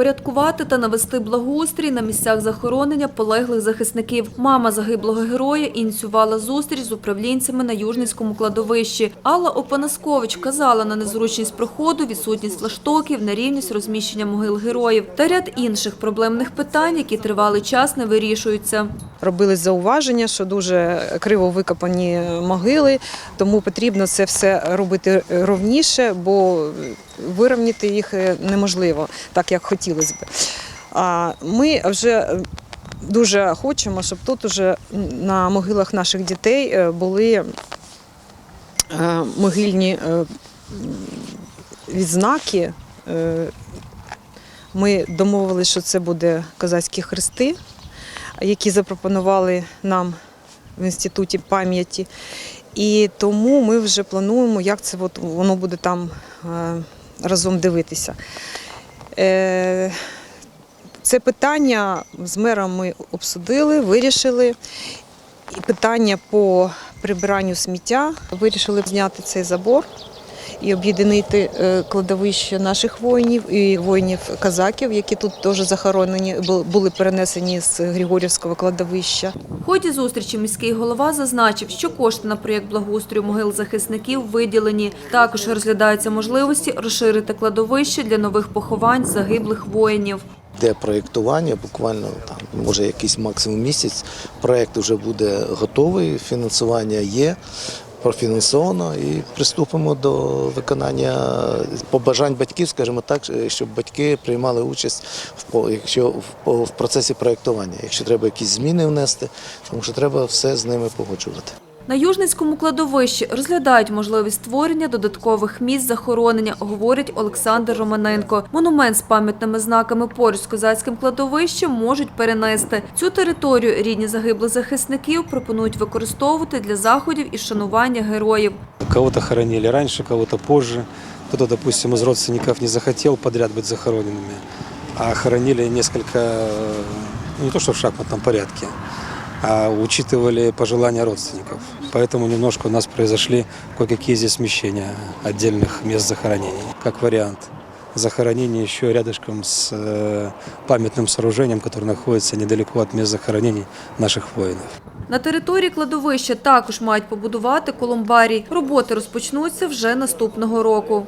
впорядкувати та навести благоустрій на місцях захоронення полеглих захисників. Мама загиблого героя ініціювала зустріч з управлінцями на Южницькому кладовищі. Алла Опанаскович казала на незручність проходу, відсутність флаштоків, нерівність розміщення могил героїв та ряд інших проблемних питань, які тривалий час не вирішуються. Робили зауваження, що дуже криво викопані могили, тому потрібно це все робити ровніше, бо вирівняти їх неможливо, так як хотілося б. А ми вже дуже хочемо, щоб тут уже на могилах наших дітей е, були е, могильні е, відзнаки. Е, Ми домовилися, що це буде козацькі хрести які запропонували нам в інституті пам'яті. І тому ми вже плануємо, як це от воно буде там е, разом дивитися. Е, Це питання з мером ми обсудили, вирішили. І питання по прибиранню сміття вирішили зняти цей забор і об'єднати е, кладовище наших воїнів і воїнів казаків, які тут теж захоронені, бу- були перенесені з Григорівського кладовища. В ході зустрічі міський голова зазначив, що кошти на проєкт благоустрою могил захисників виділені. Також розглядаються можливості розширити кладовище для нових поховань загиблих воїнів. Де проєктування, буквально там може якийсь максимум місяць. Проєкт вже буде готовий, фінансування є. Профінансовано і приступимо до виконання побажань батьків, скажімо так, щоб батьки приймали участь в якщо в процесі проєктування. Якщо треба якісь зміни внести, тому що треба все з ними погоджувати. На Южницькому кладовищі розглядають можливість створення додаткових місць захоронення, говорить Олександр Романенко. Монумент з пам'ятними знаками поруч з козацьким кладовищем можуть перенести. Цю територію рідні загиблих захисників пропонують використовувати для заходів і шанування героїв. Кого-то хоронили раньше, кого-то позже. Кто-то, допустим, из родственников не захотел подряд быть захороненными, а хоронили несколько, э, ну, не то что в шахматном порядке, а учитывали пожелания родственников. Поэтому немножко у нас произошли кое-какие здесь смещения отдельных мест захоронений. Как вариант, захоронение еще рядышком с э, памятным сооружением, которое находится недалеко от мест захоронений наших воинов. На території кладовища також мають побудувати колумбарій. Роботи розпочнуться вже наступного року.